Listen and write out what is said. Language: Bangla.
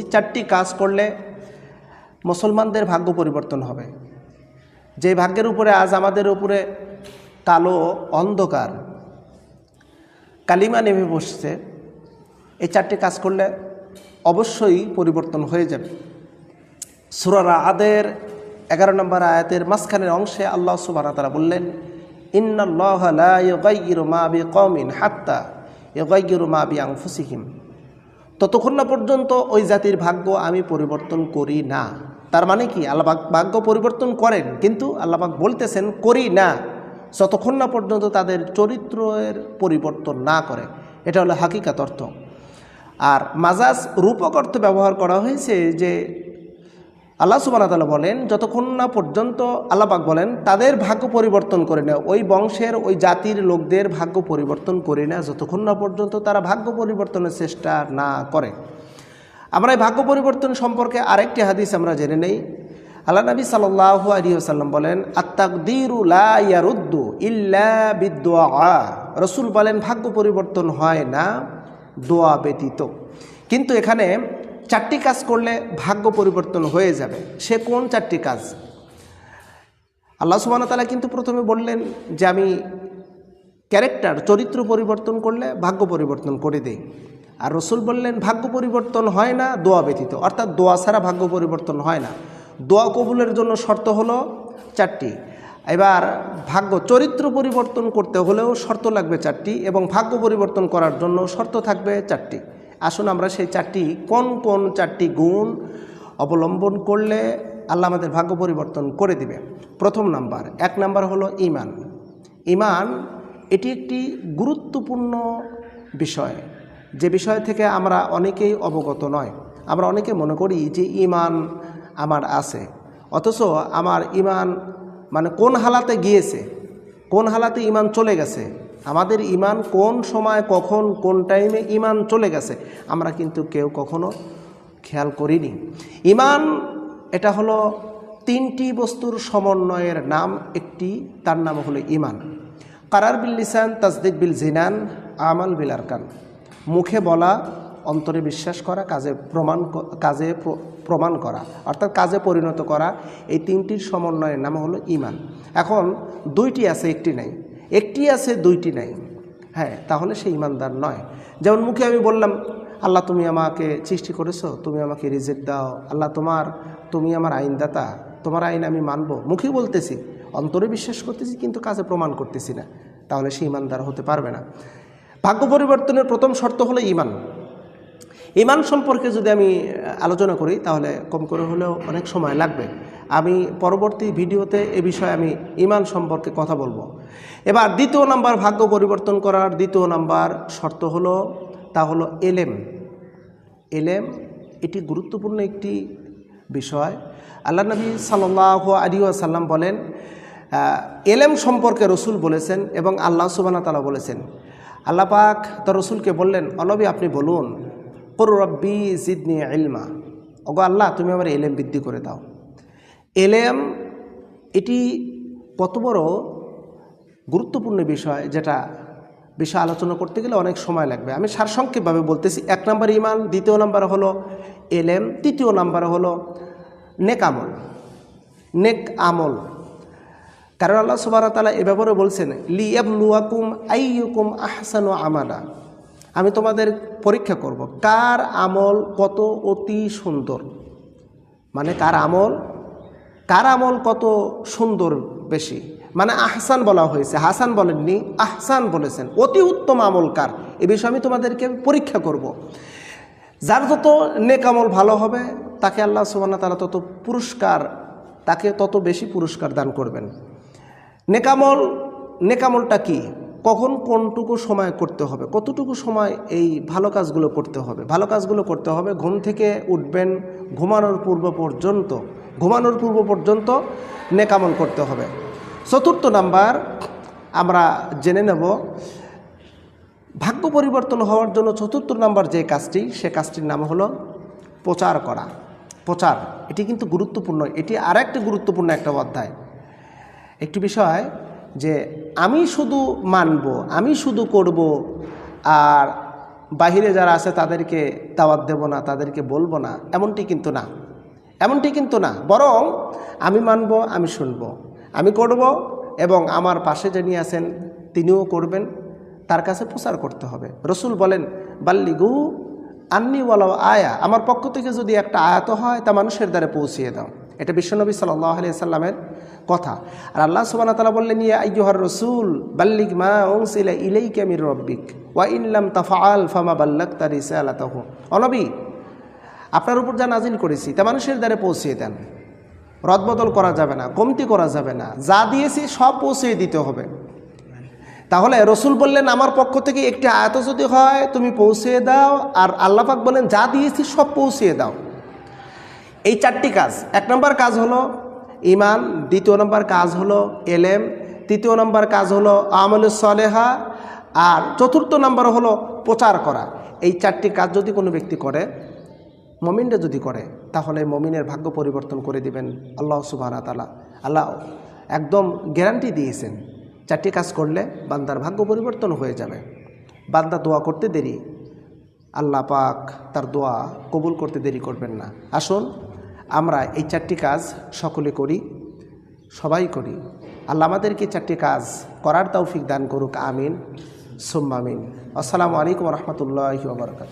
বলছি চারটি কাজ করলে মুসলমানদের ভাগ্য পরিবর্তন হবে। যে ভাগ্যের উপরে আজ আমাদের উপরে কালো অন্ধকার, কালিমা নেমে বসছে, এই চারটি কাজ করলে অবশ্যই পরিবর্তন হয়ে যাবে। সুরারা আদের এগারো নম্বর আয়াতের মাঝখানের অংশে আল্লাহ সুবাহ তারা বললেন, ইন্নাল্লাহ লা ইউগাইয়িরু মা বিকওমিন হাত্তা ইউগাইয়িরু মা বিআনফুসিহিম। ততক্ষণ না পর্যন্ত ওই জাতির ভাগ্য আমি পরিবর্তন করি না। তার মানে কি? আল্লাহাক ভাগ্য পরিবর্তন করেন, কিন্তু আল্লাহাক বলতেছেন, করি না। যতক্ষণ না পর্যন্ত তাদের চরিত্রের পরিবর্তন না করে। এটা হলো হাকিকাত অর্থ। আর মাজাজ রূপক অর্থ ব্যবহার করা হয়েছে যে আল্লাহ সুবাহতালা বলেন, যতক্ষণ না পর্যন্ত আল্লাপাক বলেন, তাদের ভাগ্য পরিবর্তন করে না ওই বংশের, ওই জাতির লোকদের ভাগ্য পরিবর্তন করে না যতক্ষণ না পর্যন্ত তারা ভাগ্য পরিবর্তনের চেষ্টা না করে। আমরা এই ভাগ্য পরিবর্তন সম্পর্কে আরেকটি হাদিস আমরা জেনে নেই। আল্লাহ নবী সাল্লাহ আলী আসাল্লাম বলেন আত্মাকদিরুদ্দু ইল্লা বিদোয়া রসুল বলেন, ভাগ্য পরিবর্তন হয় না দোয়া ব্যতীত। কিন্তু এখানে চারটি কাজ করলে ভাগ্য পরিবর্তন হয়ে যাবে। সে কোন চারটি কাজ? আল্লাহ সুবান তালা কিন্তু প্রথমে বললেন যে আমি ক্যারেক্টার, চরিত্র পরিবর্তন করলে ভাগ্য পরিবর্তন করে দেই। আর রসুল বললেন, ভাগ্য পরিবর্তন হয় না, দোয়া ব্যতীত। অর্থাৎ দোয়া ছাড়া ভাগ্য পরিবর্তন হয় না। দোয়া কবুলের জন্য শর্ত হলো চারটি। এবার ভাগ্য, চরিত্র পরিবর্তন করতে হলেও শর্ত লাগবে চারটি এবং ভাগ্য পরিবর্তন করার জন্য শর্ত থাকবে চারটি। আসুন আমরা সেই চারটি, কোন কোন চারটি গুণ অবলম্বন করলে আল্লাহ আমাদের ভাগ্য পরিবর্তন করে দিবে? প্রথম নাম্বার, এক নাম্বার হলো ইমান। ইমান, এটি একটি গুরুত্বপূর্ণ বিষয়। যে বিষয় থেকে আমরা অনেকেই অবগত নয়। আমরা অনেকে মনে করি যে ইমান আমার আছে। অথচ আমার ইমান মানে কোন হালাতে গিয়েছে? কোন হালাতে ইমান চলে গেছে? আমাদের ইমান কোন সময়, কখন, কোন টাইমে ইমান চলে গেছে, আমরা কিন্তু কেউ কখনো খেয়াল করিনি। ইমান এটা হলো তিনটি বস্তুর সমন্বয়ের নাম, একটি, তার নাম হলো ইমান কারার বিল লিসান তাজদিক বিল জিনান, আমাল বিল আরকান। মুখে বলা, অন্তরে বিশ্বাস করা, কাজে প্রমাণ কাজে প্রমাণ করা, অর্থাৎ কাজে পরিণত করা, এই তিনটির সমন্বয়ের নাম হলো ইমান এখন দুইটি আছে, একটি নাই। একটি আছে, দুইটি নাই। হ্যাঁ তাহলে সে ইমানদার নয়। যেমন মুখে আমি বললাম, আল্লাহ, তুমি আমাকে সৃষ্টি করেছ, তুমি আমাকে রিজেক্ট দাও। আল্লাহ, তোমার, তুমি আমার আইনদাতা, তোমার আইন আমি মানব। মুখে বলতেছি, অন্তরে বিশ্বাস করতেছি, কিন্তু কাজে প্রমাণ করতেছি না। তাহলে সে ইমানদার হতে পারবে না। ভাগ্য পরিবর্তনের প্রথম শর্ত হলো ইমান। ইমান সম্পর্কে যদি আমি আলোচনা করি, তাহলে কম করে হলেও অনেক সময় লাগবে। আমি পরবর্তী ভিডিওতে এ বিষয়ে আমি ইমান সম্পর্কে কথা বলব। এবার দ্বিতীয় নাম্বার, ভাগ্য পরিবর্তন করার দ্বিতীয় নাম্বার শর্ত হলো, তা হলো এলেম। এলেম, এটি গুরুত্বপূর্ণ একটি বিষয়। আল্লাহ নবী সাল্লাহ আলী সাল্লাম বলেন এলেম সম্পর্কে রসুল বলেছেন এবং আল্লাহ সুবানা তালা বলেছেন। আল্লাহ পাক তার রসুলকে বললেন অলবি আপনি বলুন করু জিদনি ইলমা। ওগো আল্লাহ, তুমি আমার এলেম বৃদ্ধি করে দাও। এলেম, এটি কত বড় গুরুত্বপূর্ণ বিষয় যেটা বিষয় আলোচনা করতে গেলে অনেক সময় লাগবে। আমি সারসংক্ষেপভাবে বলতেছি, এক নম্বর ইমান দ্বিতীয় নাম্বার হলো এলেম, তৃতীয় নাম্বার হলো নেক আমল। নেক আমল। কারণ আল্লাহ সুবাহ তালা এ ব্যাপারে বলছেন, লিয়াবলুয়াকুম আইয়ুকুম আহসানু আমালা। আমি তোমাদের পরীক্ষা করব। কার আমল কত অতি সুন্দর? মানে কার আমল? কার আমল কত সুন্দর বেশি? মানে আহসান বলা হয়েছে। হাসান বলেননি, আহসান বলেছেন। অতি উত্তম আমল কার? এ বিষয়ে আমি তোমাদেরকে পরীক্ষা করব। যার যত নেক আমল ভালো হবে, তাকে আল্লাহ সুবানা তারা তত পুরস্কার, তাকে তত বেশি পুরস্কার দান করবেন। নেকামল নেকামলটা কি? কখন কোনটুকু সময় করতে হবে, কতটুকু সময় এই ভালো কাজগুলো করতে হবে? ভালো কাজগুলো করতে হবে ঘুম থেকে উঠবেন, ঘুমানোর পূর্ব পর্যন্ত, ঘুমানোর পূর্ব পর্যন্ত নেকামল করতে হবে। চতুর্থ নাম্বার, আমরা জেনে নেব, ভাগ্য পরিবর্তন হওয়ার জন্য চতুর্থ নাম্বার যে কাজটি, সে কাজটির নাম হলো প্রচার করা। প্রচার, এটি কিন্তু গুরুত্বপূর্ণ, এটি আর একটি গুরুত্বপূর্ণ একটা অধ্যায়। একটি বিষয় যে আমি শুধু মানব, আমি শুধু করব, আর বাহিরে যারা আছে তাদেরকে দাওয়াত দেব না, তাদেরকে বলব না, এমনটি কিন্তু না। এমনটি কিন্তু না, বরং আমি মানব, আমি শুনব। আমি করব এবং আমার পাশে যিনি আছেন, তিনিও করবেন, তার কাছে প্রচার করতে হবে। রসুল বলেন, বাল্লিগু আন্নি ওয়ালাও আয়া। আমার পক্ষ থেকে যদি একটা আয়াত হয়, তা মানুষের দ্বারে পৌঁছিয়ে দাও। এটা বিশ্বনবী সাল্লাহ আলিয়া সাল্লামের কথা। আর আল্লাহ সুবাহ তালা বললেন, ইয়া আইয়ুহার রসুল বাল্লিক মা ওংসিলা ইলেই কেমির রব্বিক, ওয়া ইনলাম তাফাআল ফামা বাল্লাক তার ইসা আল্লাহ অনবী আপনার উপর যা নাজিল করেছি, তা মানুষের দ্বারে পৌঁছিয়ে দেন। রদবদল করা যাবে না, কমতি করা যাবে না, যা দিয়েছি সব পৌঁছিয়ে দিতে হবে। তাহলে রসুল বললেন, আমার পক্ষ থেকে একটি আয়ত যদি হয়, তুমি পৌঁছিয়ে দাও, আর আল্লাপাক বলেন যা দিয়েছি সব পৌঁছিয়ে দাও। এই চারটি কাজ। এক নম্বর কাজ হলো ইমান দ্বিতীয় নম্বর কাজ হলো এলেম, তৃতীয় নম্বর কাজ হলো আমল সলেহা, আর চতুর্থ নম্বর হলো প্রচার করা। এই চারটি কাজ যদি কোনো ব্যক্তি করে মমিনটা যদি করে, তাহলে মমিনের ভাগ্য পরিবর্তন করে দিবেন আল্লাহ সুবাহ তালা আল্লাহ একদম গ্যারান্টি দিয়েছেন, চারটি কাজ করলে বান্দার ভাগ্য পরিবর্তন হয়ে যাবে। বান্দা দোয়া করতে দেরি, আল্লাহ পাক তার দোয়া কবুল করতে দেরি করবেন না। আসুন আমরা এই চারটি কাজ সকলে করি, সবাই করি। আল্লাহ আমাদেরকে চারটি কাজ করার তৌফিক দান করুক, আমিন। সুম্মামিন আসসালামু আলাইকুম রহমতুল্লাহ বারকাত